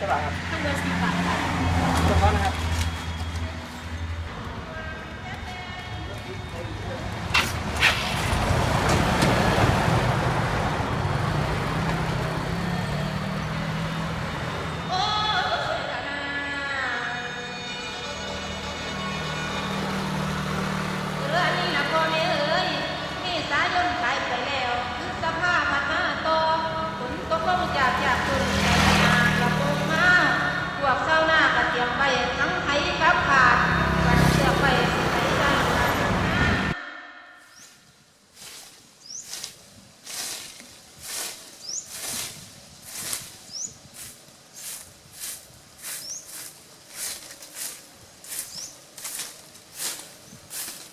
ใช่ป่ะครับข้างเบอร์สี่บาทค่ะเฉพาะนะครับ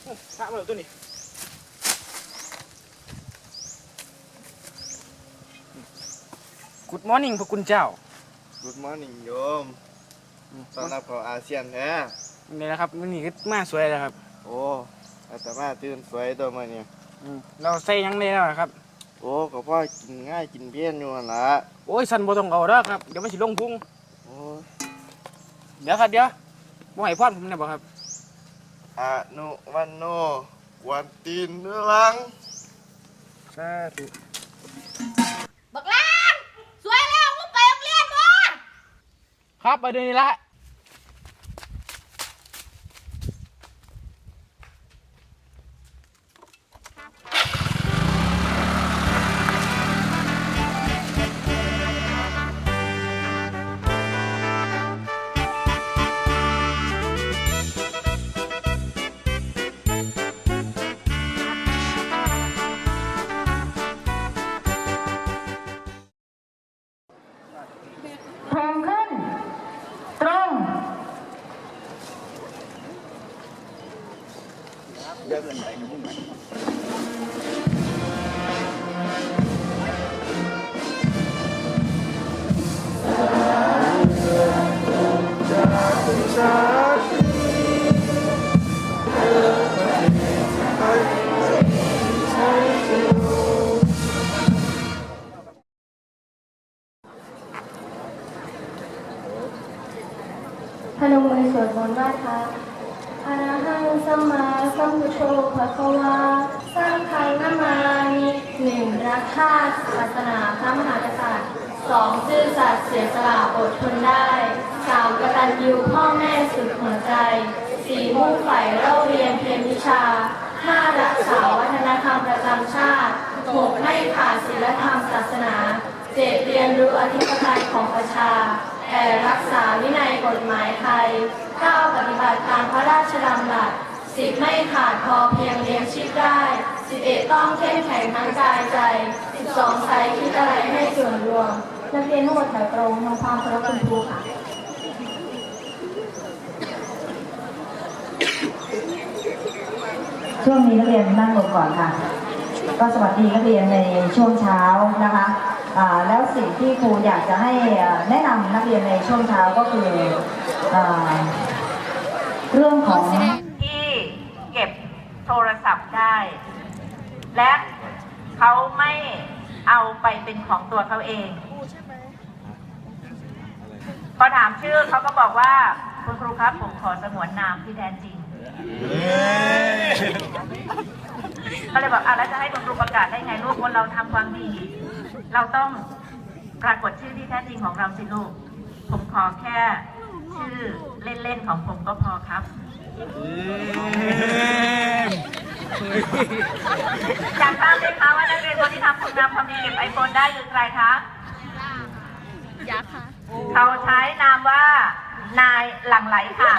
มาแล้วตัวนี้กุดมอร์นิ่งพระคุณเจ้า Good morning โยมต้อนรับเข้าอาเซียนแท้นี่นะครับวันนี้ก็มาสวยแล้วครับโอ้อาตมาตื่นสวยตัวมาเนี่ยอืมเราใส่หยังได้แล้วครับ โอ้ก็พ่อกินง่ายกินเพี้ยนอยู่หั่นละโอ้ยสันบ่ต้องเอาแล้วครับ เดี๋ยวมันสิลงพุงโอ้เดี๋ยวครับเดี๋ยวบ่ให้พรผมนะบ่ครับ อานุวันโนกวันตีนเนื้อลังสาธุบักลางสวยแล้วมึงไปโรงเรียนบ่ครับไปเดี๋ยวนี้ละ Tidak. พุทโธภะคะวาสร้างขังนามานิหนึ่งรักชาติศาสนาพระมหากษัตริย์สองซื่อสัตย์เสียสละอดทนได้สามกตัญญูพ่อแม่สุดหัวใจสี่มุ่งใฝ่เล่าเรียนเพียรวิชาห้ารักษาวัฒนธรรมประจำชาติหกไม่ขาดศีลธรรมศาสนาเจ็ดเรียนรู้อธิปไตยของประชาแผ่รักษาวินัยกฎหมายไทย9ปฏิบัติตามพระราชดำรัส 10ไม่ขาดพอเพียงเลี้ยงชีพได้11ต้องเข้มแข็งทั้งกายใจ12ใช้คิดอะไรให้ส่วนรวมนักเรียนทั้งหมดแถวตรงทำความเคารพคุณครูค่ะช่วงนี้นักเรียนนั่งลงก่อนค่ะ ก็สวัสดีนักเรียนในช่วงเช้านะคะแล้วสิ่งที่ครูอยากจะให้แนะนำนักเรียนในช่วงเช้าก็คืออเรื่องของ โทรศัพท์ได้ และเขาไม่เอาไปเป็นของตัวเขาเองพอถามชื่อเขาก็บอกว่าคุณครูครับผมขอสงวนนามที่แท้จริงก็เลยบอกอะแล้วจะให้คุณครูประกาศได้ไงลูกคนเราทำความดี เราต้องปรากฏชื่อที่แท้จริงของเราสิลูก ผมขอแค่ชื่อเล่นๆของผมก็พอครับ อยากทราบไหมคะว่านักเรียนคนที่ทำคุณงามความดีเก็บไอโฟนได้คือใครคะยาค่ะ เขาใช้นามว่า นายหลังไหลค่ะ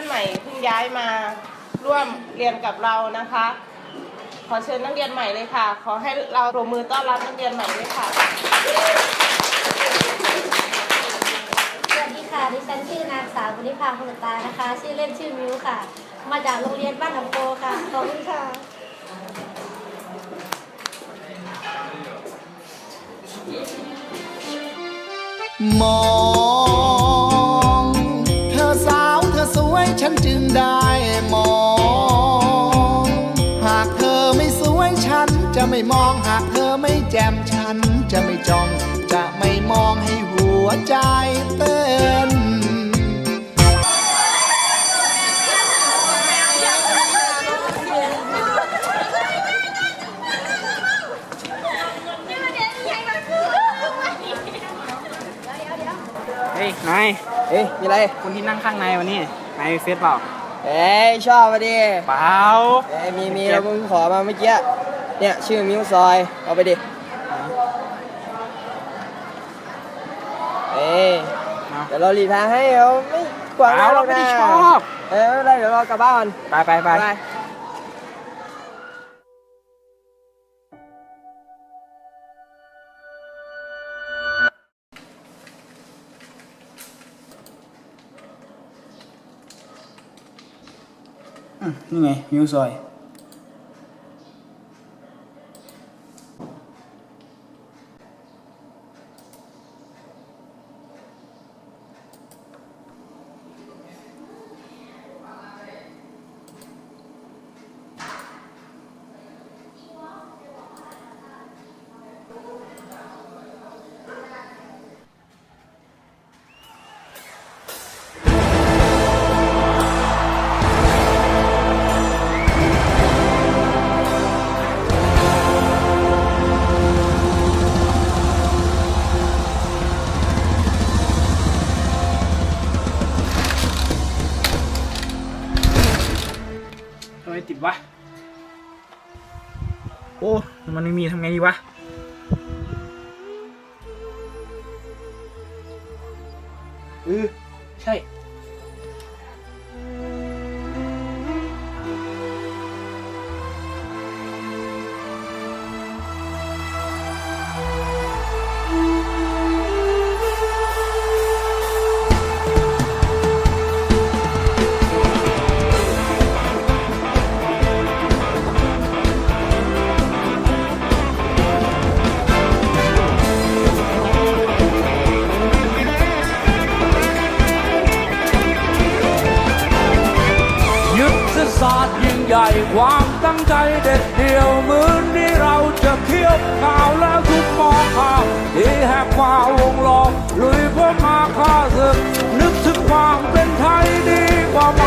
อนใหม่เพิ่งย้ายมาร่วมเรียนกับเรานะคะ ขอเชิญนักเรียนใหม่เลยค่ะ ขอให้เราปรบมือต้อนรับนักเรียนใหม่ด้วยค่ะ สวัสดีค่ะดิฉันชื่อนางสาวบุญนิพาพลตานะคะ ชื่อเล่นชื่อมิวค่ะ มาจากโรงเรียนบ้านหนองโพค่ะ ขอบคุณค่ะมอง กเธอไม่แจ่มฉันจะไม่จ้อง จะไม่มองให้หัววใจเต้น เฮ้ยนายเฮ้ยมีอะไร คนที่นั่งข้างในวันนี้นายมีเฟซเปล่าเอ้ยชอบมาดิเปล่า เอ้ยมีมีเราเพิ่งขอมาเมื่อกี้ เนี่ยชื่อมิวซอย เอาไปดิ เอ้ย เอาเดี๋ยวเราหลีกทางให้เราไม่กวางเปล่าหรเราอกไม่นะได้ชอบ เอ้ยไม่เป็นไรเดี๋ยวเรากลับบ้านไปไปไปไปนี่ไงมิวซอย มันไม่มีทำไงดีวะเออใช่ ใหญ่ความตั้งใจเด็ดเดี่ยวมือนี้เราจะเคี่ยวข่าวแล้วทุกมองข่าวที่แหกมาวงล้อมลุยพื่อมาฆ่าศึกนึกถึงความเป็นไทยดีกว่าไหม